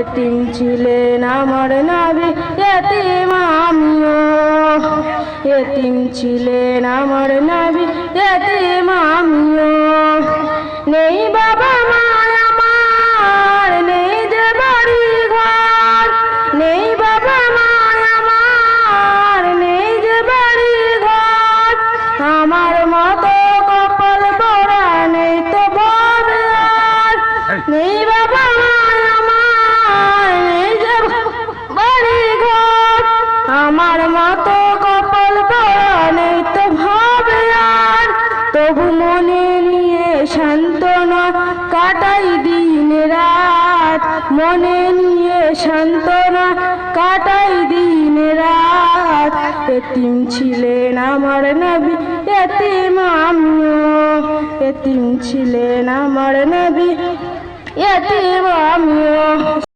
এতিম ছিলেন আমার নাবি এতিম আমিও। এতিম ছিলেন আমার নাবি এতিম আমিও। নেই বাবা মা আমার নেই যে বাড়ি ঘর। নেই বাবা মা আমার নেই যে বাড়ি ঘর। আমার মতো কপাল পড়া নেই তো নেই বাবা আমার মতো কপাল পড়া নেই তো ভাবে আর। তবু মনে নিয়ে সান্ত্বনা কাটাই দিন রাত। মনে নিয়ে সান্ত্বনা কাটাই দিন রাত। এতিম ছিলেন আমার নবী, এতিম আমিও। এতিম ছিলেন আমার নবী, এতিম আমিও।